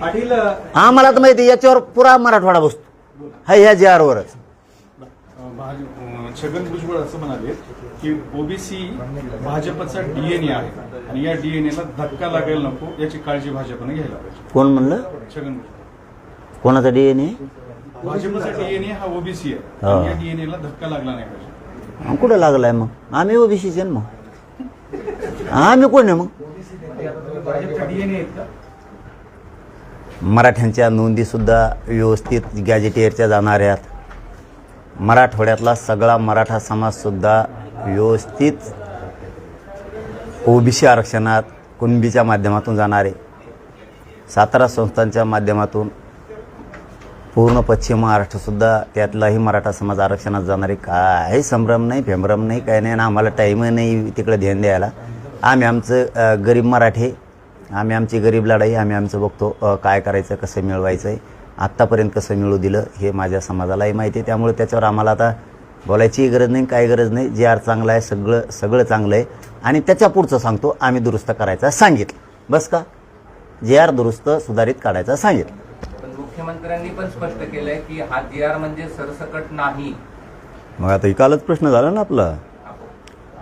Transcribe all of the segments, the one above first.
पाटील आम्हाला तर माहिती याच्यावर पुरा मराठवाडा बसतो. हा ह्या जी आरवरच. छगन भुजबळ असं म्हणाले की ओबीसी भाजपचा डीएनए आहे आणि या डीएनए ला धक्का लागायला नको याची काळजी भाजपने घ्यायला पाहिजे. कोण म्हणलं? छगन भुजबळ. कोणाचा डीएनए भाजपचा डीएनए हा ओबीसी आहे. हा. आणि या डीएनए ला धक्का लागला नाही पाहिजे. कुठं लागलाय मग? आम्ही ओबीसीचे मग. आम्ही कोण आहे मग भाजपचा डीएनए आहेत का मराठ्यांच्या नोंदीसुद्धा व्यवस्थित गॅजेटियरच्या जाणाऱ्या मराठवाड्यातला सगळा मराठा समाजसुद्धा व्यवस्थित ओबीसी आरक्षणात कुणबीच्या माध्यमातून जाणारे. सातारा संस्थांच्या माध्यमातून पूर्ण पश्चिम महाराष्ट्रसुद्धा त्यातलाही मराठा समाज आरक्षणात जाणारे. काय काही संभ्रम नाही फेंभ्रम नाही काय नाही ना आम्हाला टाईम नाही तिकडे ध्यान द्यायला. आम्ही आमचं गरीब मराठे आम्ही आमची गरीब लढाई आम्ही आमचं बघतो काय करायचं कसं मिळवायचं आहे आत्तापर्यंत कसं मिळू दिलं हे माझ्या समाजालाही माहिती आहे. त्यामुळे त्याच्यावर आम्हाला आता बोलायचीही गरज नाही काही गरज नाही. जे आर चांगलं आहे सगळं सगळं चांगलं आहे. आणि त्याच्या पुढचं सांगतो आम्ही दुरुस्त करायचं सांगितलं. बस का? जे आर दुरुस्त सुधारित काढायचं सांगितलं. पण मुख्यमंत्र्यांनी पण स्पष्ट केलंय की हा जी आर म्हणजे सरसकट नाही. मग आता कालच प्रश्न झाला ना आपला.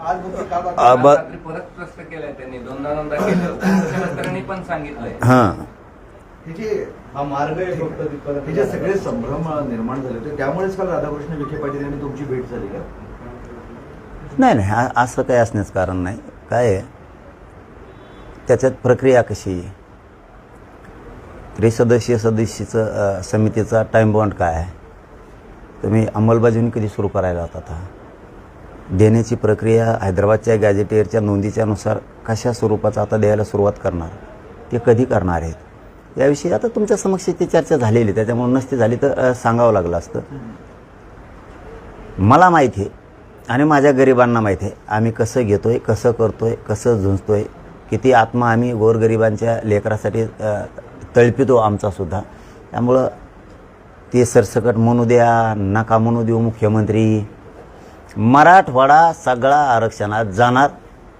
परत स्पष्ट केलंय त्यांनी. दोनदा दोनदा केलं पण सांगितलंय. हां. हे जे हा मार्ग आहे फक्त तिथपर्यंत हे जे सगळे संभ्रम निर्माण झाले होते त्यामुळेच काल राधाकृष्ण विखे पाटील यांनी तुमची भेट झाली का? नाही नाही आ- असं काही असण्याचं कारण नाही. काय आहे? त्याच्यात प्रक्रिया कशी आहे? त्रिसदस्यीय सदस्यचं अ, समितीचा टाईम बॉन्ड काय आहे? तुम्ही अंमलबजावणी कधी सुरू करायला होता हा देण्याची प्रक्रिया हैदराबादच्या गॅजेटियरच्या नोंदीच्या नुसार कशा स्वरूपाचा आता द्यायला सुरुवात करणार ते कधी करणार आहेत? याविषयी आता तुमच्या समक्ष ती चर्चा झालेली आहे. त्याच्यामुळे नसती झाली तर सांगावं लागलं असतं. मला माहिती आहे आणि माझ्या गरिबांना माहिती आहे आम्ही कसं घेतो आहे कसं करतो आहे कसं झुंजतो आहे किती आत्मा आम्ही गोरगरिबांच्या लेकरासाठी तळपितो आमचासुद्धा त्यामुळं ते सरसकट म्हणू द्या नका म्हणू देऊ मुख्यमंत्री. मराठवाडा सगळा आरक्षणात जाणार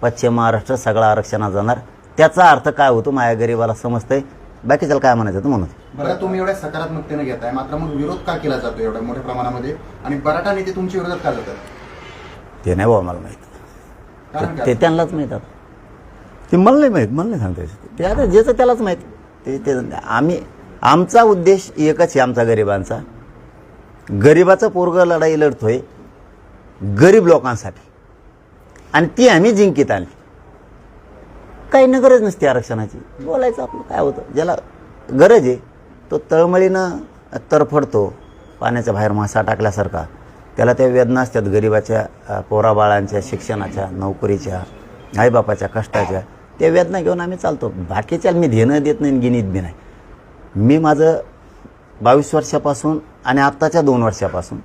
पश्चिम महाराष्ट्र सगळा आरक्षणात जाणार. त्याचा अर्थ काय होतो माझ्या गरिबाला समजतंय. बाकीच्याला काय म्हणायचं म्हणून. बरं तुम्ही एवढ्या सकारात्मकतेने घेताय मात्र मग विरोध का केला जातो एवढ्या मोठ्या प्रमाणामध्ये? आणि बराटा नेते तुमच्या विरोधात का जातात? ते नाही बाबा मला माहीत. ते त्यांनाच माहीत आता. ते मला नाही माहीत मला नाही सांगता येत. ते आता ज्याचं त्यालाच माहीत ते ते आम्ही आमचा उद्देश एकच आहे आमचा गरिबांचा. गरिबाचं पोरग लढाई लढतोय गरीब लोकांसाठी. आणि ती आम्ही जिंकीत आणली काही न गरज नसते आरक्षणाची. बोलायचं आपलं काय होतं? ज्याला गरज आहे तो तळमळीनं तरफडतो पाण्याच्या बाहेर मासा टाकल्यासारखा. त्याला त्या वेदना असतात गरिबाच्या पोराबाळांच्या शिक्षणाच्या नोकरीच्या आईबापाच्या कष्टाच्या. त्या वेदना घेऊन आम्ही चालतो. बाकीच्या मी धेणं देत नाही गिनीत बी नाही. मी माझं बावीस वर्षापासून आणि आत्ताच्या दोन वर्षापासून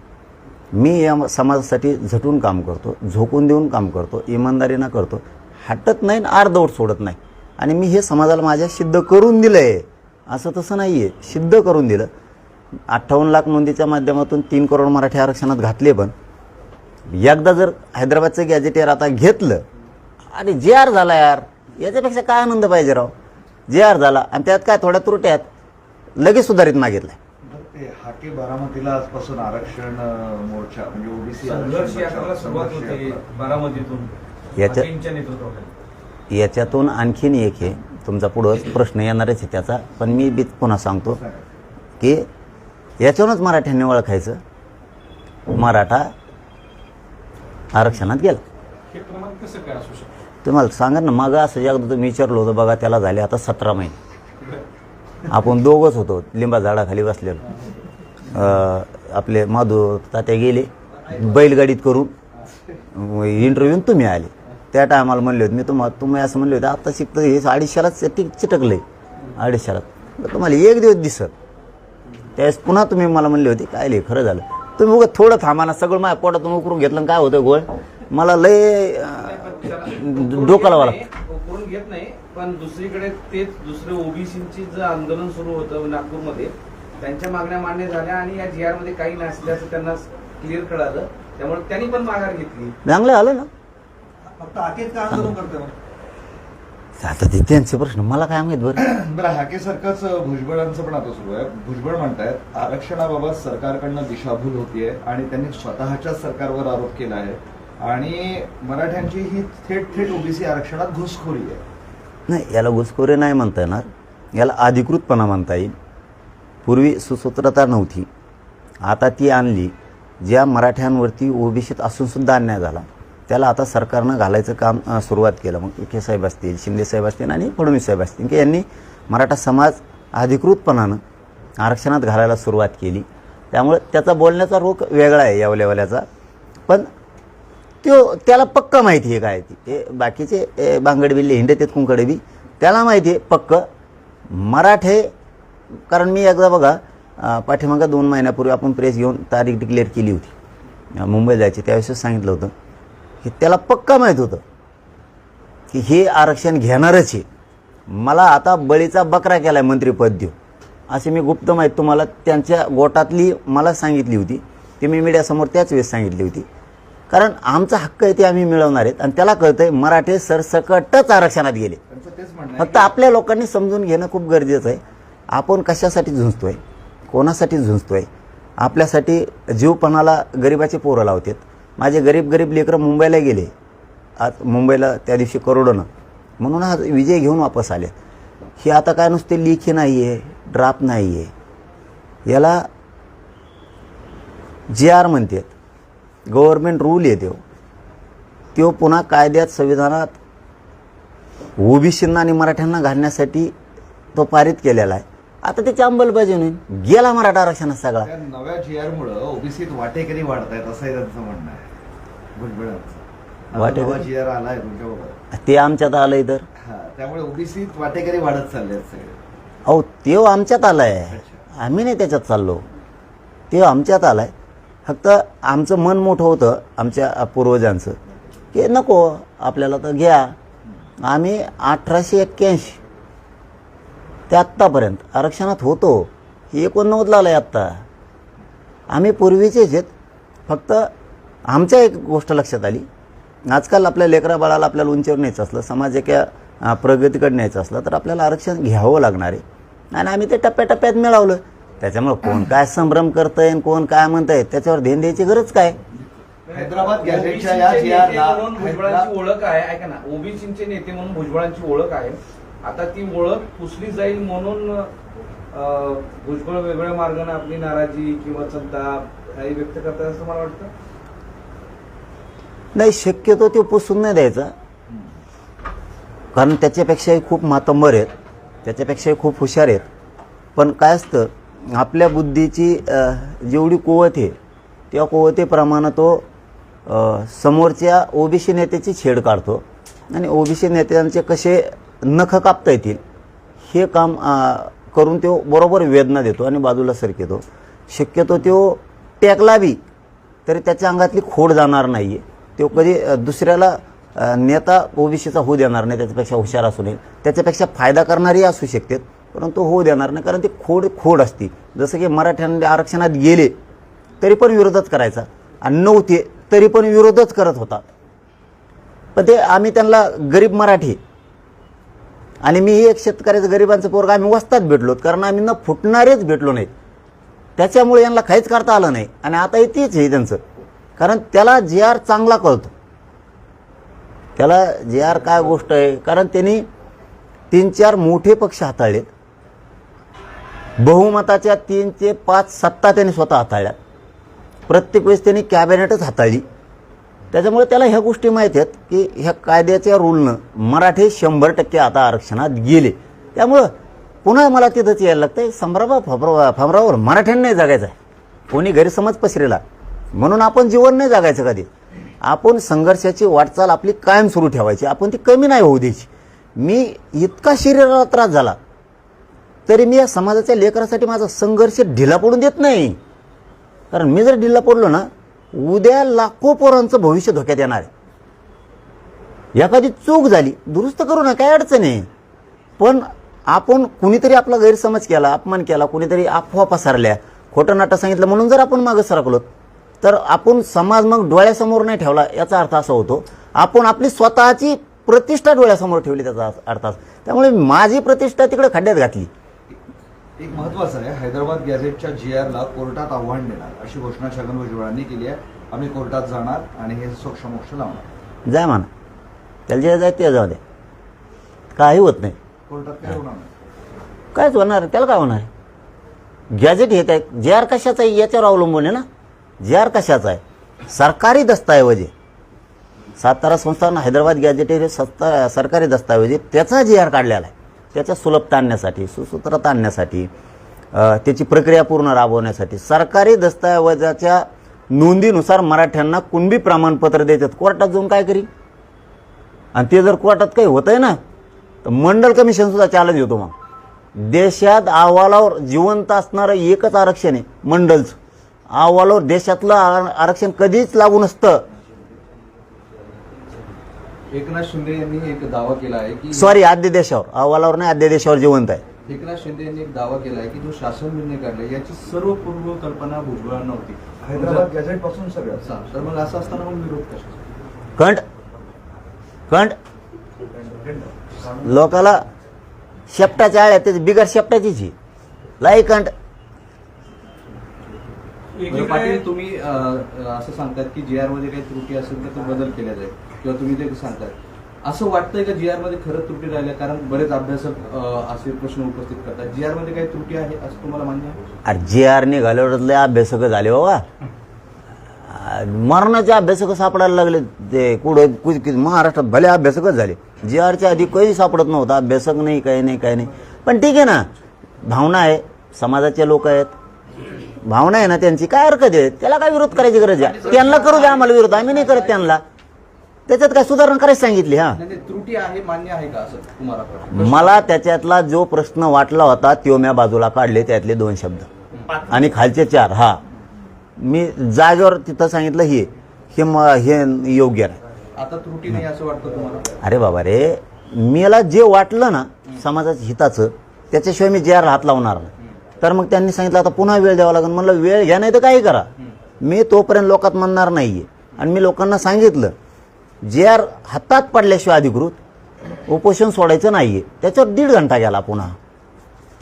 मी या समाजासाठी झटून काम करतो झोकून देऊन काम करतो इमानदारीनं करतो. हटत नाही आणि अर्धवट सोडत नाही. आणि मी हे समाजाला माझ्या सिद्ध करून दिलं आहे असं तसं नाही आहे सिद्ध करून दिलं. अठ्ठावन्न लाख नोंदीच्या माध्यमातून तीन करोड मराठी आरक्षणात घातले पण. एकदा जर हैदराबादचं गॅजेटियर आता घेतलं आणि जे आर झाला यार याच्यापेक्षा काय आनंद पाहिजे राव? जे आर झाला आणि त्यात काय थोड्या त्रुट्यात लगेच सुधारित मागितलंय. ते हाके बारामतीला आजपासून आरक्षण मोर्चा म्हणजे ओबीसी संघर्ष यात्रेला सुरुवात होते बारामतीतून. याच्या- हाकेंच्या नेतृत्वाखाली. याच्यातून आणखीन एक आहे तुमचा पुढं प्रश्न येणारच आहे त्याचा पण मी बी पुन्हा सांगतो की याच्यावरूनच मराठ्यांनी ओळखायचं. मराठा आरक्षणात गेला. हे प्रमाण कसं काय असू शकतं? तुम्हाला सांगा ना मग असं एकदा तुम्ही विचारलं होतं बघा त्याला झाले आता सतरा महिने. आपण दोघंच होतो लिंबा झाडाखाली बसलेलो. आपले माधू तात्या गेले बैलगाडीत करून इंटरव्ह्यून तुम्ही आले. त्या टायमाला म्हणले होते मी तुम्हाला तुम्ही असं म्हणले होते आता शिकतं हे अडीचशेलाच टिक चिटकलंय. अडीचशेलात तर तुम्हाला एक दिवस दिसत. त्यावेळेस पुन्हा तुम्ही मला म्हणले होते काय लय खरं झालं. तुम्ही उगा थोडं थांबा ना सगळं माझ्या पोटातून उकरून घेतलं आणि काय होतं गोळ? मला लय डोकाला वाला लावा घेत नाही पण दुसरीकडे तेच दुसरे ओबीसीची जे आंदोलन सुरू होतं नागपूरमध्ये त्यांच्या मागण्या मान्य झाल्या आणि या जी आरमध्ये काही नसल्याचं त्यांना क्लिअर कळालं. त्यामुळे त्यांनी पण माघार घेतली. चांगलं आलं ना? फक्त आकेच का आंदोलन करतोय आता ते त्यांचे प्रश्न मला काय माहीत बरं? बरं हाकेसारखंच भुजबळांचं पण आता सुरू आहे. भुजबळ म्हणतायत आरक्षणाबाबत सरकारकडनं दिशाभूल होतीये आणि त्यांनी स्वतःच्या सरकारवर आरोप केला आहे. आणि मराठ्यांची ही थेट थेट ओबीसी आरक्षणात घुसखोरी आहे. नाही याला घुसखोरे नाही म्हणता येणार. याला अधिकृतपणा म्हणता येईल. पूर्वी सुसूत्रता नव्हती. आता ती आणली ज्या मराठ्यांवरती ओबीसीत असूनसुद्धा अन्याय झाला. त्याला आता सरकारनं घालायचं काम सुरुवात केलं. मग विखे साहेब असतील शिंदे साहेब असतील आणि फडणवीस साहेब असतील. की यांनी मराठा समाज अधिकृतपणानं आरक्षणात घालायला सुरुवात केली. त्यामुळे त्याचा बोलण्याचा रोख वेगळा आहे या लेवल्याचा. पण त्यो त्याला पक्क माहिती आहे काय ती. ते बाकीचे बांगडबिल्ले हिंडत आहेत कुंकडे बी त्याला माहिती आहे पक्क मराठे कारण मी एकदा बघा पाठीमागं दोन महिन्यापूर्वी आपण प्रेस घेऊन तारीख डिक्लेअर केली होती. अं, मुंबईला जायची त्यावेळेस सांगितलं होतं की त्याला पक्का माहीत होतं की हे आरक्षण घेणारच आहे मला आता बळीचा बकरा केला आहे मंत्रीपद देऊ अशी मी गुप्त माहीत तुम्हाला त्यांच्या गोटातली मला सांगितली होती. ती मी मीडियासमोर त्याच वेळेस सांगितली होती. कारण आमचा हक्क आहे ते आम्ही मिळवणार आहेत आणि त्याला कळतंय मराठे सरसकटच आरक्षणात गेले. आहे फक्त आपल्या लोकांनी समजून घेणं खूप गरजेचं आहे. आपण कशासाठी झुंजतोय? कोणासाठी झुंजतोय? आपल्यासाठी जीवपणाला गरिबाचे पोरं लावतात. माझे गरीब गरीब लेकरं मुंबईला गेले. आज मुंबईला त्या दिवशी करोडोनं. म्हणून आज विजय घेऊन वापस आले. हे आता काय नुसते लिखी नाही आहे ड्राफ्ट नाही आहे याला जे आर म्हणतात गव्हर्मेंट रूल येतो हो. तो पुन्हा कायद्यात संविधानात ओबीसींना आणि मराठ्यांना घालण्यासाठी तो पारित केलेला आहे. आता त्याची अंमलबजावणी होईल. गेला मराठा आरक्षणात सगळा. त्या नव्या जी आर मुळे ओबीसीत वाटेकरी वाढत आहेत असंही त्यांचं म्हणणं आहे. भुजबळांचं. वाटेकरी? नवा जी आर आलाय तुमच्याबरोबर. ते आमच्यात आलंय तर. हा त्यामुळे ओबीसीत वाटेकरी वाढत चालले आहेत सगळे. अहो ते आमच्यात आलाय. आम्ही नाही त्याच्यात चाललो. ते आमच्यात आलाय. फक्त आमचं मन मोठं होतं आमच्या पूर्वजांचं. की नको आपल्याला तर घ्या. आम्ही अठराशे एक्क्याऐंशी ते आत्तापर्यंत. आरक्षणात होतो. हे एकोणनव्वदला आलं आहे आत्ता. आम्ही पूर्वीचेच आहेत. फक्त आमच्या एक गोष्ट लक्षात आली. आजकाल आपल्या लेकरा बाळाला आपल्याला उंचीवर न्यायचं असलं समाज एका प्रगतीकडे न्यायचं असलं तर आपल्याला आरक्षण घ्यावं लागणार आहे. आणि आम्ही ते टप्प्याटप्प्यात मिळवलं. त्याच्यामुळं कोण काय संभ्रम करतंय आणि कोण काय म्हणतंय त्याच्यावर ध्यान द्यायची गरज काय? हैदराबाद ओळख आहे. ऐका ना ओबीसीचे नेते म्हणून भुजबळांची ओळख आहे. आता ती ओळख पुसली जाईल म्हणून भुजबळ वेगळ्या मार्गाने आपली नाराजी किंवा संताप हे व्यक्त करतात असं मला वाटतं? नाही शक्यतो ते पुसून नाही द्यायचा. कारण त्याच्यापेक्षाही खूप मातंबर आहेत. त्याच्यापेक्षाही खूप हुशार आहेत. पण काय असतं आपल्या बुद्धीची जेवढी कुवत आहे त्या कुवतेप्रमाणे तो समोरच्या ओबीसी नेत्याची छेड काढतो. आणि ओबीसी नेत्यांचे कसे नख कापता येतील. हे काम करून तो बरोबर वेदना देतो आणि बाजूला सरकेतो शक्यतो तो टेकला बी तरी त्याच्या अंगातली खोड जाणार नाही आहे तो कधी दुसऱ्याला नेता ओबीसीचा होऊ देणार नाही त्याच्यापेक्षा हुशार असू नये. त्याच्यापेक्षा फायदा करणारी असू शकते परंतु होऊ देणार नाही कारण ती खोड खोड असती. जसं की मराठ्यांनी आरक्षणात गेले तरी पण विरोधच करायचा. आणि नव्हते तरी पण विरोधच करत होता. पण ते आम्ही त्यांना गरीब मराठी आणि मी एक शेतकऱ्याचं गरिबांचं पोरग आम्ही वस्तात भेटलो. कारण आम्ही न फुटणारेच भेटलो नाहीत. त्याच्यामुळे यांना काहीच करता आलं नाही. आणि आता तेच आहे त्यांचं. कारण त्याला जे आर चांगला कळतो. त्याला जे आर काय गोष्ट आहे? कारण त्यांनी तीन चार मोठे पक्ष हाताळलेत. बहुमताच्या तीन ते पाच सत्ता त्यांनी स्वतः हाताळल्या. प्रत्येक वेळेस त्यांनी कॅबिनेटच हाताळली. त्याच्यामुळे त्याला ह्या गोष्टी माहीत आहेत की ह्या कायद्याच्या रूलनं मराठी शंभर टक्के आता आरक्षणात गेले. त्यामुळं पुन्हा मला तिथंच यायला लागतं संभ्रमा फबरा फमरावर मराठ्यांनाही नाही जगायचं आहे कोणी गैरसमज पसरेला. म्हणून आपण जीवन नाही जगायचं कधी. आपण संघर्षाची वाटचाल आपली कायम सुरू ठेवायची. आपण ती कमी नाही होऊ द्यायची. मी इतका शरीराला त्रास झाला. तरी मी या समाजाच्या लेकरासाठी माझा संघर्ष ढिला पडून देत नाही. कारण मी जर ढिला पडलो ना उद्या लाखो पोरांचं भविष्य धोक्यात येणार आहे. एखादी चूक झाली दुरुस्त करू ना काय अडचण आहे? पण आपण कुणीतरी आपला गैरसमज केला अपमान केला कुणीतरी अफवा पसरल्या खोटं नाटं सांगितलं म्हणून जर आपण मागं सरकलो तर आपण समाज मग डोळ्यासमोर नाही ठेवला याचा अर्थ असा होतो आपण आपली स्वतःची प्रतिष्ठा डोळ्यासमोर ठेवली त्याचा अर्थ त्यामुळे माझी प्रतिष्ठा तिकडे खड्ड्यात घातली. एक महत्वाचं आहे हैदराबाद गॅझेटच्या जी ला कोर्टात आव्हान देणार. अशी घोषणा छगन भुजबळांनी केली आहे. आम्ही कोर्टात जाणार आणि हे सोक्षमोक्ष लावणार. जाय म्हणा. त्याला जे जाय ते जाऊ दे. काही होत नाही. कोर्टात काय होणार नाही. कायच होणार आहे? त्याला काय होणार आहे? गॅजेट हे काय? जे आर कशाचं आहे? याच्यावर अवलंबून आहे ना? जे आर कशाचा आहे? सरकारी दस्तऐवज आहे. सातारा संस्थान हैदराबाद गॅजेट हे सत्ता सरकारी दस्तऐवज आहे. त्याचा जी आर काढलेला आहे. त्याच्या सुलभता आणण्यासाठी सुसूत्रता आणण्यासाठी त्याची प्रक्रिया पूर्ण राबवण्यासाठी सरकारी दस्तऐवजाच्या नोंदीनुसार मराठ्यांना कुणबी प्रमाणपत्र देतात. कोर्टात जाऊन काय करी आणि ते जर कोर्टात काही होतंय ना तर मंडल कमिशन सुद्धा चॅलेंज होतो मग. देशात अहवालावर जिवंत असणारं एकच आरक्षण आहे मंडलचं. अहवालावर देशातलं आरक्षण कधीच लागू नसतं. एकनाथ शिंदे यांनी एक दावा केला आहे की सॉरी आद्य देशावर. अहवालावर नाही आद्य देशावर जिवंत आहे. एकनाथ शिंदे यांनी एक दावा केला आहे की जो शासन निर्णय काढला याची सर्व पूर्व कल्पना भुजबळांना नव्हती. हैदराबाद गॅझेटपासून सगळं तर मग असं असताना मग विरोध कशाचा? कंट कंट. लोकाला शेपटाच्या आळ्या त्याची बिगर शेपटाचीच ही. लाई कंट. पाटील तुम्ही असं सांगतात की जी आरमध्ये काही त्रुटी असेल तर ते बदल केल्या जाईल. किंवा तुम्ही ते सांगतात. असं वाटतंय का जी आरमध्ये खरंच त्रुटी राहिल्या? कारण बरेच अभ्यासक असे प्रश्न उपस्थित करतात. जी आरमध्ये काही त्रुटी आहे असं तुम्हाला मान्य आहे? अरे जे आर निघाल्यावर लय अभ्यासक झाले बाबा आ, मरणाचे अभ्यासक सापडायला लागले ते. कुठं कुठं- कुठं- महाराष्ट्रात भले अभ्यासकच झाले. जे आरच्या आधी काही सापडत नव्हतं. अभ्यासक नाही काही नाही काही नाही. पण ठीक आहे ना. भावना आहे. समाजाचे लोक आहेत. भावना आहे ना त्यांची काय हरकत आहे? त्याला काय विरोध करायची गरज आहे? त्यांना करू द्या आम्हाला विरोध आम्ही नाही करत त्यांना. त्याच्यात काय सुधारणा करायची सांगितली हा? त्रुटी आहे मान्य आहे का असं तुम्हाला? मला त्याच्यातला जो प्रश्न वाटला होता तो म्या बाजूला काढले त्यातले दोन शब्द. आणि खालचे चार हा. मी जागेवर तिथं सांगितलं हे हे हे योग्य नाही. आता त्रुटी नाही असं वाटतं तुम्हाला? अरे बाबा रे मला जे वाटलं ना समाजाच्या हिताचं त्याच्याशिवाय मी जे हात लावणार नाही. तर मग त्यांनी सांगितलं आता पुन्हा वेळ द्यावा लागेल. म्हणलं वेळ घ्या नाही तर काही करा. मी तोपर्यंत लोकात म्हणणार नाहीये. आणि मी लोकांना सांगितलं जे आर हातात पडल्याशिवाय अधिकृत उपोषण सोडायचं नाहीये. त्याच्यावर दीड घंटा गेला पुन्हा.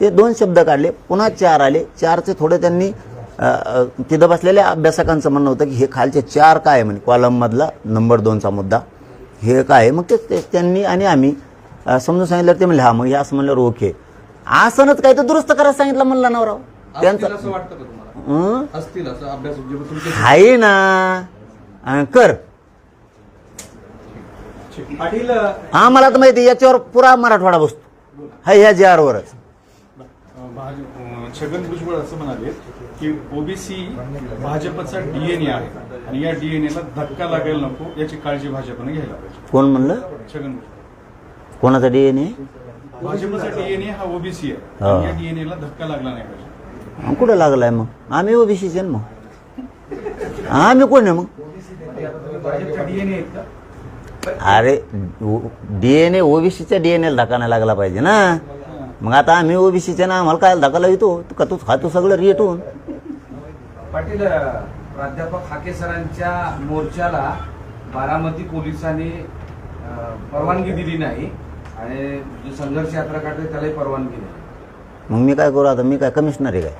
ते दोन शब्द काढले पुन्हा चार आले. चारचे थोडे त्यांनी तिथं बसलेल्या अभ्यासकांचं म्हणणं होतं की हे खालचे चार काय आहे? म्हणे कॉलममधला नंबर दोनचा मुद्दा. हे काय? मग ते त्यांनी आणि आम्ही समजून सांगितलं ते म्हणले हा मग हे असं म्हणल्यावर ओके. असंच काय तर दुरुस्त करायला सांगितलं म्हणलं नवराव. असतील असं वाटतं का तुम्हाला? हं? असतील असं अभ्यास जे तुमचे आहे ना. अ, कर. पाटील आम्हाला तर माहिती आहे, याच्यावर पुरा मराठवाडा बसतो. हा ह्या जे आरवरच. अं, भाज- अं, छगन भुजबळ असं म्हणाले की ओबीसी भाजपचा डीएनए आहे. आणि या डीएनए ला धक्का लागायला नको याची काळजी भाजपने घ्यायला पाहिजे. कोण म्हणलं? छगन भुजबळ. कोणाचा डीएनए भाजपचा डीएनए हा ओबीसी आहे. हा. आणि या डीएनए ला धक्का लागला नाही पाहिजे. कुठं लागलाय मग? आम्ही ओबीसीचे मग. आम्ही कोण आहे मग? अरे डीएनए ओबीसीच्या डीएनए धक्का नाही लागला पाहिजे ना. मग आता आम्ही ओबीसीचे ना आम्हाला काय धक्का लावतो का तू खातो सगळं रेटून पाटील प्राध्यापक हाके सरांच्या मोर्चाला बारामती पोलिसांनी अं, परवानगी दिली नाही. आणि जो संघर्ष यात्रा काढते त्यालाही परवानगी नाही मग मी काय करू आता? मी काय कमिशनर आहे काय?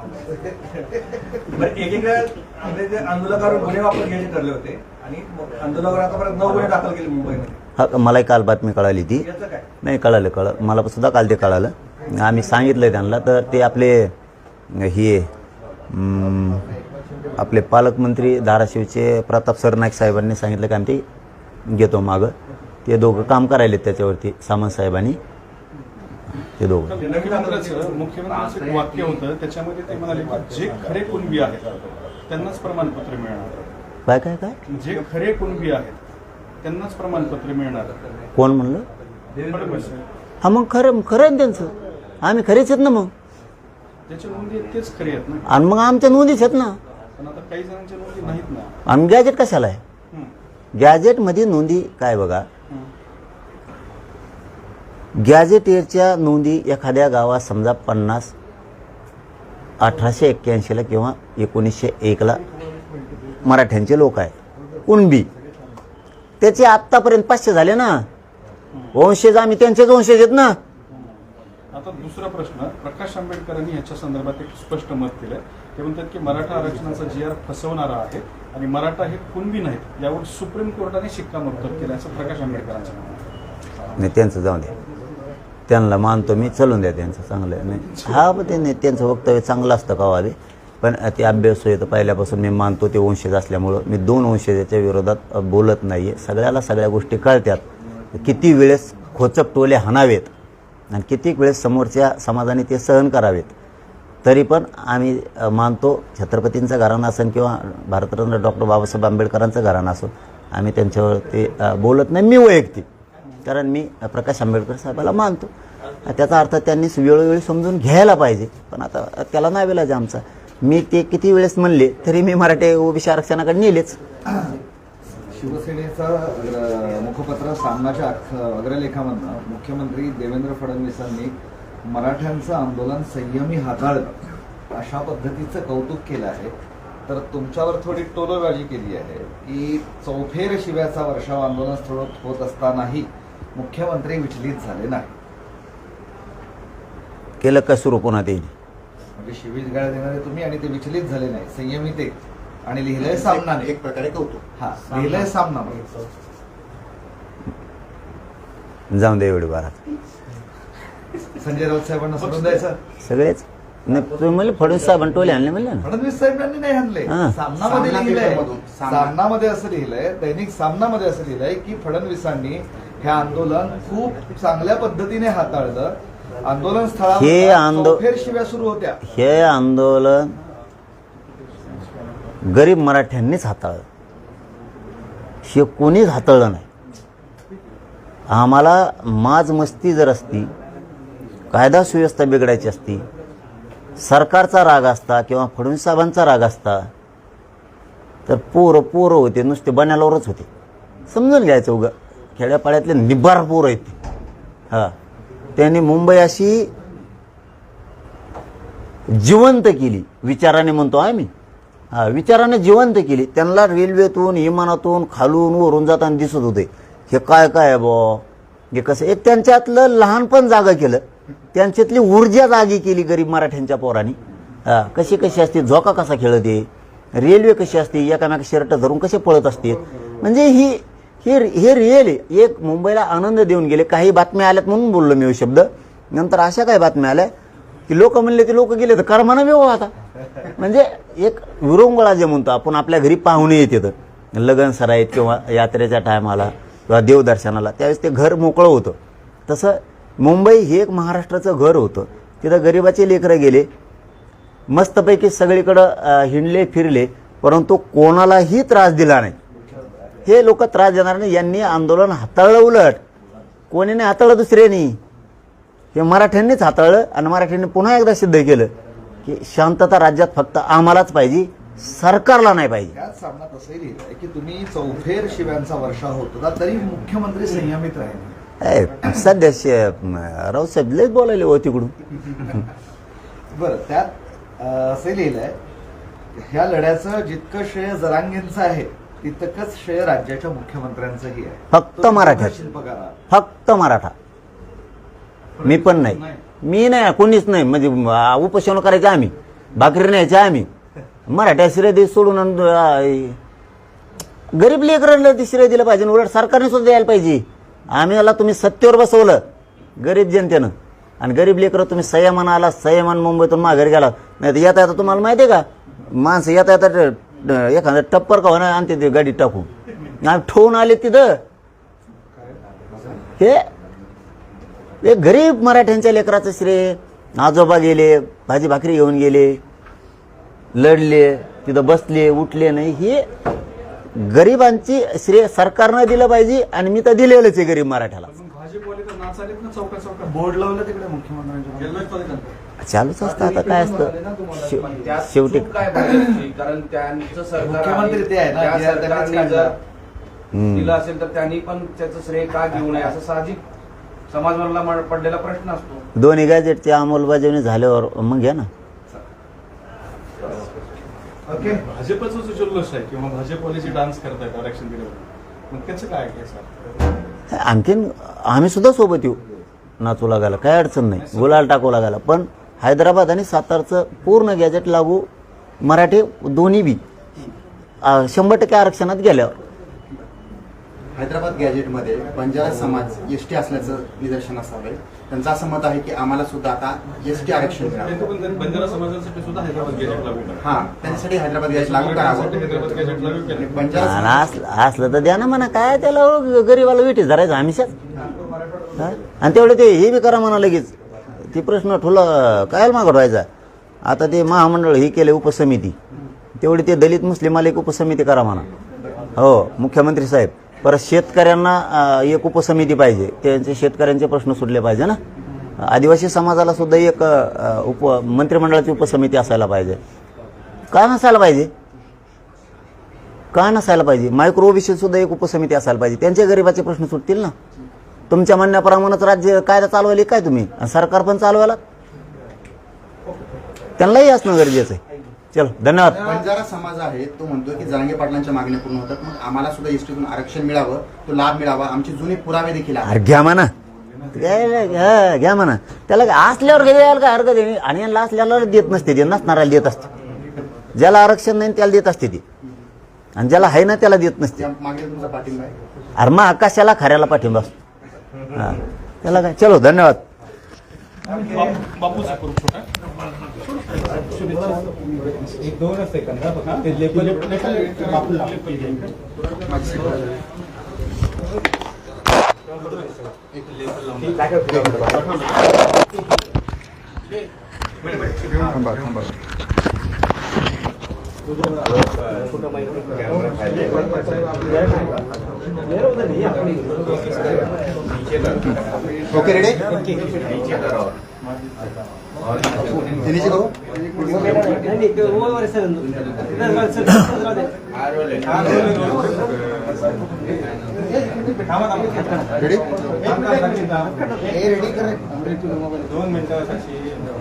एकीकडे आपले जे आंदोलकांवर गुन्हे वापर घ्यायचे ठरले होते आणि आंदोलकांवर आतापर्यंत नऊ गुन्हे दाखल केले मुंबईमध्ये. हा मलाही काल बातमी कळाली ती. याचं काय? नाही कळालं कळ मला सुद्धा काल ते कळालं. आम्ही सांगितलं त्यांना तर ते आपले हे आपले पालकमंत्री धाराशिवचे प्रताप सरनाईक साहेबांनी सांगितलं की आम्ही ते घेतो मागं. ते दोघं काम करायलेत त्याच्यावरती सामंत साहेबांनी ते दोघं. तर मुख्यमंत्र्यांचं वाक्य होतं त्याच्यामध्ये ते म्हणाले की जे खरे कुणबी आहेत त्यांनाच प्रमाणपत्र मिळणार. काय काय काय? जे खरे कुणबी आहेत त्यांनाच प्रमाणपत्र मिळणार. कोण म्हणलं. हा मग खरं खरं आहे त्यांचं. आम्ही खरेच आहेत ना मग. ज्याच्या नोंदी तेच खरे आहेत ना. आणि मग आमच्या नोंदीच आहेत ना. पण आता काही जणांच्या नोंदी नाहीत ना. आम्ही गॅजेट कशाला आहे. गॅजेटमध्ये नोंदी काय बघा? गॅजेटेरच्या नोंदी एखाद्या गावात समजा पन्नास अठराशे एक्क्याऐंशीला किंवा एकोणीसशे एकला मराठ्यांचे लोक आहेत. कुणबी त्याचे आत्तापर्यंत पाचशे झाले ना. वंशज आम्ही त्यांचेच वंशज आहेत ना. आता दुसरा प्रश्न प्रकाश आंबेडकरांनी याच्या संदर्भात एक स्पष्ट मत दिलंय ते म्हणतात की मराठा आरक्षणाचा जी आर फसवणारा आहे आणि मराठा हे कुणबी नाहीत यावर सुप्रीम कोर्टाने शिक्कामोर्तब केलं असं प्रकाश आंबेडकरांचं म्हणणं. नाही त्यांचं जाऊ द्या त्यांना मानतो मी चलून द्या त्यांचं चांगलं. आहे. नाही हा पण त्यांचं वक्तव्य चांगलं असतं का पण ते अभ्यास होय तर पहिल्यापासून मी मानतो ते वंशज असल्यामुळं. मी दोन वंशजाच्या विरोधात बोलत नाही आहे सगळ्याला सगळ्या गोष्टी कळत्यात. किती वेळेस खोचप टोले हाणावेत आणि कित्येक वेळेस समोरच्या समाजाने ते सहन करावेत. तरी पण आम्ही मानतो छत्रपतींचं घराणं असेल किंवा भारतरत्न डॉक्टर बाबासाहेब आंबेडकरांचं घराणं असो आम्ही त्यांच्यावर ते बोलत नाही. मी वैयक्तिक. कारण मी प्रकाश आंबेडकर साहेबाला मानतो. त्याचा अर्थ त्यांनी वेळोवेळी समजून घ्यायला पाहिजे. पण आता त्याला नाही वेळा आमचा. मी ते किती वेळेस म्हणले तरी मी मराठी ओबीसी आरक्षणाकडे नेलेच. शिवसेनेचा मुखपत्र सामनाच्या अग्रलेखामधनं मुख्यमंत्री देवेंद्र फडणवीसांनी मराठ्यांचं आंदोलन संयमी हाताळलं अशा पद्धतीचं कौतुक केलं आहे. तर तुमच्यावर थोडी टोलोबाजी केली आहे की चौफेर शिव्याचा वर्षाव आंदोलन स्थळ होत असतानाही मुख्यमंत्री विचलित झाले नाही केलं का सुरू पुन्हा ते? म्हणजे शिवीगाळ देणारे तुम्ही आणि ते विचलित झाले नाही संयमित आणि लिहिलंय सामनाने एक प्रकारे कौतुक. हा लिहिलंय सामना. जाऊन दे एवढी बारात संजय राऊत साहेबांना सोडून द्यायचं? सगळेच. नाही म्हणले फडणवीस साहेबांनी टोले आणले म्हणले ना. फडणवीस साहेबांनी नाही आणले. सामनामध्ये सामना लिहिलंय. सामना. सामनामध्ये असं लिहिलंय दैनिक सामनामध्ये असं लिहिलंय की फडणवीसांनी हे आंदोलन खूप चांगल्या पद्धतीने हाताळलं. आंदोलन हे स्थळावर आंदो- चौफेर शिव्या सुरू होत्या. हे आंदोलन गरीब मराठ्यांनीच हाताळलं. हे कोणीच हाताळलं नाही. आम्हाला माज मस्ती जर असती कायदा सुव्यवस्था बिघडायची असती सरकारचा राग असता किंवा फडणवीस साहेबांचा राग असता तर पोरं पोरं होते नुसते बनायलावरच होते. समजून घ्यायचं उगा. खेड्यापाड्यातले निबार पोर आहेत हां हा. त्यांनी मुंबई अशी जिवंत केली. विचाराने म्हणतो आम्ही. हा विचाराने जिवंत केली. त्यांना रेल्वेतून विमानातून खालून वरून जाताना दिसत होते. हे काय काय आहे बॉ हे कसं? एक त्यांच्यातलं लहानपण जागा केलं. त्यांच्यातली ऊर्जा जागी केली गरीब मराठ्यांच्या पोरांनी. हा कशी कशी असते? झोका कसा खेळते? रेल्वे कशी असते? एकामेका शर्ट धरून कसे पळत असते? म्हणजे ही हे हे रिअल आहे एक मुंबईला आनंद देऊन गेले. काही बातम्या आल्यात म्हणून बोललो मी शब्द. नंतर अशा काही बातम्या आल्या की लोक म्हणले ते लोक गेले तर कर्मानं व्यवहार आता. म्हणजे एक विरंगुळा जे म्हणतो आपण आपल्या घरी पाहुणे येते तर लग्न सराईत किंवा यात्रेच्या टायमाला किंवा देवदर्शनाला त्यावेळेस ते घर मोकळं होतं. तसं मुंबई हे एक महाराष्ट्राचं घर होतं. तिथं गरिबाचे लेकरं गेले. मस्तपैकी सगळीकडं हिंडले फिरले. परंतु कोणालाही त्रास दिला नाही. हे लोक त्रास देणार नाही. यांनी आंदोलन हाताळलं उलट. कोणी नाही हाताळलं दुसऱ्यानी? हे मराठ्यांनीच हाताळलं आणि मराठ्यांनी पुन्हा एकदा सिद्ध केलं की शांतता राज्यात फक्त आम्हालाच पाहिजे सरकारला नाही पाहिजे. त्याच सामनात असंही लिहिलंय की तुम्ही चौफेर शिव्यांचा वर्षा होत होता तरी मुख्यमंत्री संयमित राहिले. सध्या रावसाहेब लयच बोलायले हो तिकडून. बरं त्यात असं लिहिलंय ह्या लढ्याचं जितकं श्रेय जरांगेंचं आहे तितकंच श्रेय राज्याच्या मुख्यमंत्र्यांचंही आहे. फक्त तो मराठ्यात. शिल्पकार. फक्त मराठा. मी पण नाही. मी नाही कोणीच नाही. म्हणजे उपोषण करायचे आम्ही. भाकरी न्यायचे आम्ही. मराठ्या श्रेय दे सोडून गरीब लेकरांना ते श्रेय दिलं पाहिजे. उलट सरकारने सुद्धा द्यायला पाहिजे. आम्ही याला तुम्ही सत्तेवर बसवलं. गरीब जनतेनं. आणि गरीब लेकरं तुम्ही संयमान आला संयमान मुंबईतून माघारी गेला. नाही तर येता येता तुम्हाला माहिती आहे का? माणसं येता येता एखादं टप्पर का होणार आणते ते गाडीत टाकून आम्ही ठेवून आले तिथं. हे हे गरीब मराठ्यांच्या लेकराचं श्रेय. आजोबा गेले भाजी भाकरी घेऊन गेले लढले तिथं बसले उठले नाही. हे गरिबांची श्रेय सरकारनं दिलं पाहिजे आणि मी तर दिलेलंच आहे गरीब मराठ्याला. पण भाजपवाले तर नाच आलेत ना चौका चौकात. बोर्ड लावलं तिकडे मुख्यमंत्र्यांच्या. चालूच असतं आता काय असतं? शेव- शेवटी चूक काय भाजपची? कारण त्यांचं सरकार मुख्यमंत्री ते आहे ना, त्या जे आहे त्यांनीच सरकारने काढलं. जर हम्म. दिलं असेल तर त्यांनी पण त्याचं श्रेय का घेऊ नये असं साहजिक पडलेला प्रश्न असतो. दोन्ही गॅजेटची अंमलबजावणी झाल्यावर मग घ्या ना. ओके. भाजपचं जो जल्लोष आहे किंवा भाजपवाले जे डान्स करतायत आरक्षण दिल्यावर मग त्याचं काय सर? आणखीन आम्ही सुद्धा सोबत येऊ. नाचू लागायला काय अडचण नाही. गुलाल टाकू लागायला. पण हैदराबाद आणि सातारचं पूर्ण गॅजेट लागू मराठी दोन्ही बी शंभर टक्के आरक्षणात गेल्यावर. हैदराबाद गॅजेटमध्ये बंजारा समाज एस टी असल्याचं निदर्शनास आलंय. त्यांचं असं मत आहे की आम्हाला सुद्धा आता एस टी आरक्षण बंजारा समाजासाठी सुद्धा हैदराबाद गॅजेट लागू करा हा त्यांच्यासाठी हैदराबाद गॅजेट लागू करावं. बंजारा असलं तर द्या ना म्हणा काय त्याला हो, गरीबाला विटीच धरायचं आम्हीच्याच हा? आणि तेवढे ते हे बी करा म्हणा लगेच. ती प्रश्न ठुला काय मागं व्हायचा आता ते महामंडळ ही केले उपसमिती. तेवढी ते दलित मुस्लिमाले एक उपसमिती करा म्हणा. हो मुख्यमंत्री साहेब. परत शेतकऱ्यांना एक उपसमिती पाहिजे. त्यांचे शेतकऱ्यांचे प्रश्न सुटले पाहिजे ना? आदिवासी समाजाला सुद्धा एक उप मंत्रिमंडळाची उपसमिती असायला पाहिजे. का नसायला पाहिजे? का नसायला पाहिजे? मायक्रो सुद्धा एक उपसमिती असायला पाहिजे. त्यांच्या गरिबाचे प्रश्न सुटतील ना? तुमच्या म्हणण्याप्रमाणेच राज्य कायदा चालवायला काय तुम्ही? सरकार पण चालवायला? त्यांनाही असणं गरजेचं आहे. चलो धन्यवाद. बंजारा समाज आहे तो म्हणतोय की जरांगे पाटलांच्या मागण्या पूर्ण होतात. मग आम्हाला सुद्धा एसटीतून आरक्षण मिळावं तो लाभ मिळावा. आमचे जुने पुरावे देखील अरे घ्या म्हणा. घ्या म्हणा. त्याला असल्यावर द्यायला काय हरकत आहे? आणि यांना असल्याला देत नसते ते नसणाऱ्याला देत असते. ज्याला आरक्षण नाही त्याला देत असते ती. आणि ज्याला आहे ना त्याला देत नसते. अरे मग आकाशाला खऱ्याला पाठिंबा असतो. हा. त्याला काय? चलो धन्यवाद. बाप- बापूचा ओके रेडी? तिन्हीची करू रेडी दोन मिनिटासाठी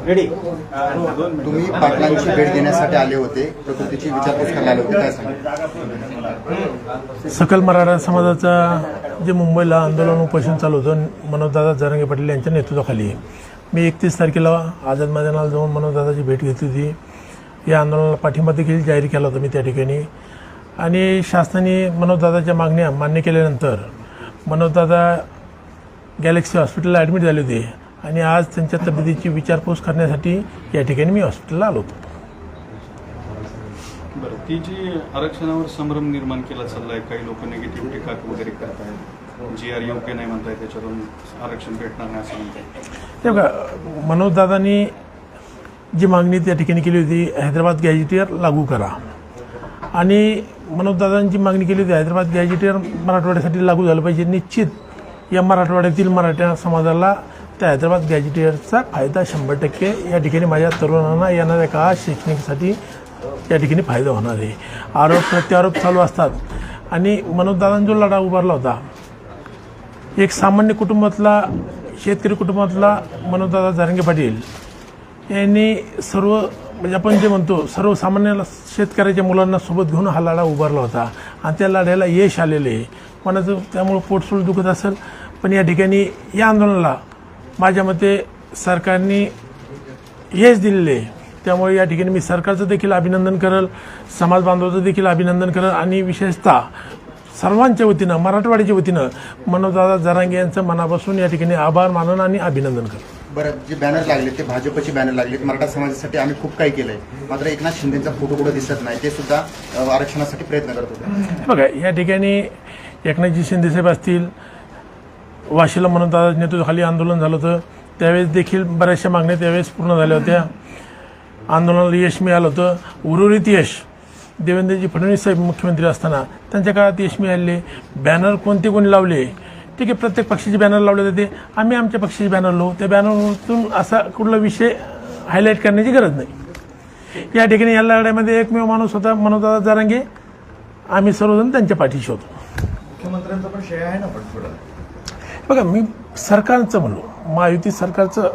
रेडी दोन मिनिटं तुम्ही पाटलांची भेट देण्यासाठी आले होते. प्रकृतीची विचारपूस करायला आले होते. काय सांगा सकल मराठा समाजाचा जे मुंबईला आंदोलन उपोषण चालू होतं मनोजदादा जरांगे पाटील यांच्या नेतृत्वाखाली मी एकतीस तारखेला आझाद मैदानाला जाऊन मनोजदादाची भेट घेतली होती. या आंदोलनाला पाठिंबा देखील जाहीर केला होता मी त्या ठिकाणी. आणि शासनाने मनोजदादाच्या मागण्या मान्य केल्यानंतर मनोजदादा गॅलेक्सी हॉस्पिटलला ॲडमिट झाले होते. आणि आज त्यांच्या तब्येतीची विचारपूस करण्यासाठी या ठिकाणी मी हॉस्पिटलला आलो होतो. बरं ती जी आरक्षणावर संभ्रम निर्माण केला चाललाय काही लोक निगेटिव्ह टीका वगैरे करत आहेत जी आर योग्य नाही म्हणताय त्याच्यावरून आरक्षण भेटणार नाही असं म्हणताय ते बघा मनोजदादांनी जी मागणी त्या ठिकाणी केली होती हैदराबाद गॅजेटियर लागू करा. आणि मनोजदादांची मागणी केली होती हैदराबाद गॅजेटियर मराठवाड्यासाठी लागू झालं पाहिजे. निश्चित या मराठवाड्यातील मराठा समाजाला त्या हैदराबाद गॅजेटियरचा फायदा शंभर टक्के या ठिकाणी माझ्या तरुणांना येणाऱ्या काळात शैक्षणिकसाठी या ठिकाणी फायदा होणार आहे. आरोप प्रत्यारोप चालू असतात. आणि मनोजदादांनी जो लढा उभारला होता एक सामान्य कुटुंबातला शेतकरी कुटुंबातला मनोजदादा जारंगे पाटील यांनी सर्व म्हणजे आपण जे म्हणतो सर्वसामान्य शेतकऱ्याच्या मुलांना सोबत घेऊन हा लढा उभारला होता. आणि त्या लढ्याला यश आलेले आहे. कोणाचं त्यामुळं पोटसोड दुखत असेल. पण या ठिकाणी या आंदोलनाला माझ्या मते सरकारने यश दिलेले आहे. त्यामुळे या ठिकाणी मी सरकारचं देखील अभिनंदन करल समाज बांधवाचं देखील अभिनंदन करल आणि विशेषतः सर्वांच्या वतीनं मराठवाड्याच्या वतीनं मनोजदादा जरांगे यांचं मनापासून या ठिकाणी आभार मानन आणि अभिनंदन करल बरं जे बॅनर लागले ते भाजपचे बॅनर लागलेत. मराठा समाजासाठी आम्ही खूप काही केलंय. मात्र एकनाथ शिंदेचा फोटो कुठं दिसत नाही ते सुद्धा आरक्षणासाठी प्रयत्न करत होते. बघा या ठिकाणी एकनाथजी शिंदेसाहेब असतील वाशीला म्हणून दादा नेतृत्वाखाली आंदोलन झालं होतं. त्यावेळेस देखील बऱ्याचशा मागण्या त्यावेळेस पूर्ण झाल्या होत्या. आंदोलनाला यश मिळालं होतं. उर्वरित यश देवेंद्रजी फडणवीस साहेब मुख्यमंत्री असताना त्यांच्या काळात यश मिळाले बॅनर कोणते कोणी लावले? ठीक आहे प्रत्येक पक्षाचे बॅनर लावले जाते. आम्ही आमच्या पक्षाचे बॅनर लावू. त्या बॅनरवरून असा कुठला विषय हायलाईट करण्याची गरज नाही. या ठिकाणी या लढ्यामध्ये एकमेव माणूस होता मनोजदादा जारांगे. आम्ही सर्वजण त्यांच्या पाठीशी होतो. मुख्यमंत्र्यांचा पण श्रेय आहे ना पण थोडं बघा मी सरकारचं म्हणलो. महायुती सरकारचं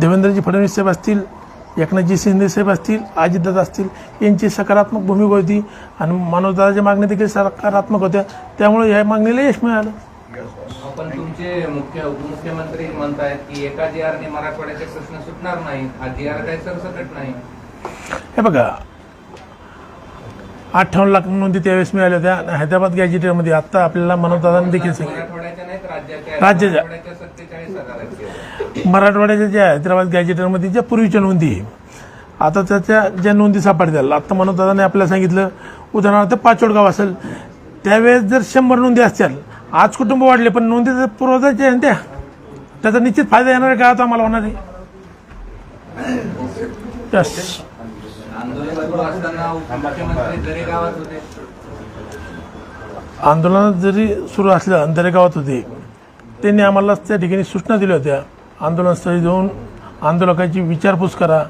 देवेंद्रजी फडणवीस साहेब असतील एकनाथजी शिंदे साहेब असतील अजितदादा असतील यांची सकारात्मक भूमिका होती आणि मनोजदादाच्या मागण्या देखील सकारात्मक होत्या. त्यामुळे या मागणीला यश मिळालं. पण तुमचे मुख्य उपमुख्यमंत्री म्हणतायत की एका जी आरने मराठवाड्याचे प्रश्न सुटणार नाही हा जी आर काही सरसकट नाही. हे बघा अठ्ठावन्न लाख नोंदी त्यावेळेस मिळाल्या होत्या हैदराबाद गॅजेटियरमध्ये आत्ता आपल्याला मनोजदादांनी देखील सांगितलं राज्याच्या. मराठवाड्याच्या ज्या हैदराबाद गॅजेटरमध्ये ज्या पूर्वीच्या नोंदी आहे, आता त्याच्या ज्या नोंदी सापडत्या आता मनोजदादाने आपल्याला सांगितलं उदाहरणार्थ पाचोडगाव असेल त्यावेळेस जर शंभर नोंदी असतील आज कुटुंब वाढले पण नोंदी तर पुरवठाच्या आहेत त्या त्याचा निश्चित फायदा येणार आहे का आता आम्हाला होणार आहे. आंदोलन सुरू असताना उपमुख्यमंत्री दरेगावात होते. आंदोलन जरी सुरू असलं दरेगावात होते त्यांनी आम्हाला त्या ठिकाणी सूचना दिल्या होत्या. आंदोलनस्थळी जाऊन आंदोलकाची विचारपूस करा.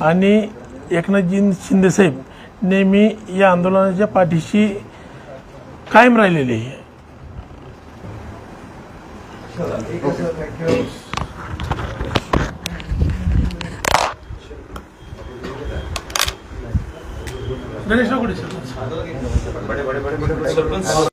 आणि एकनाथजी शिंदेसाहेब नेहमी या आंदोलनाच्या पाठीशी कायम राहिलेले आहे. गणेश कुठे? सर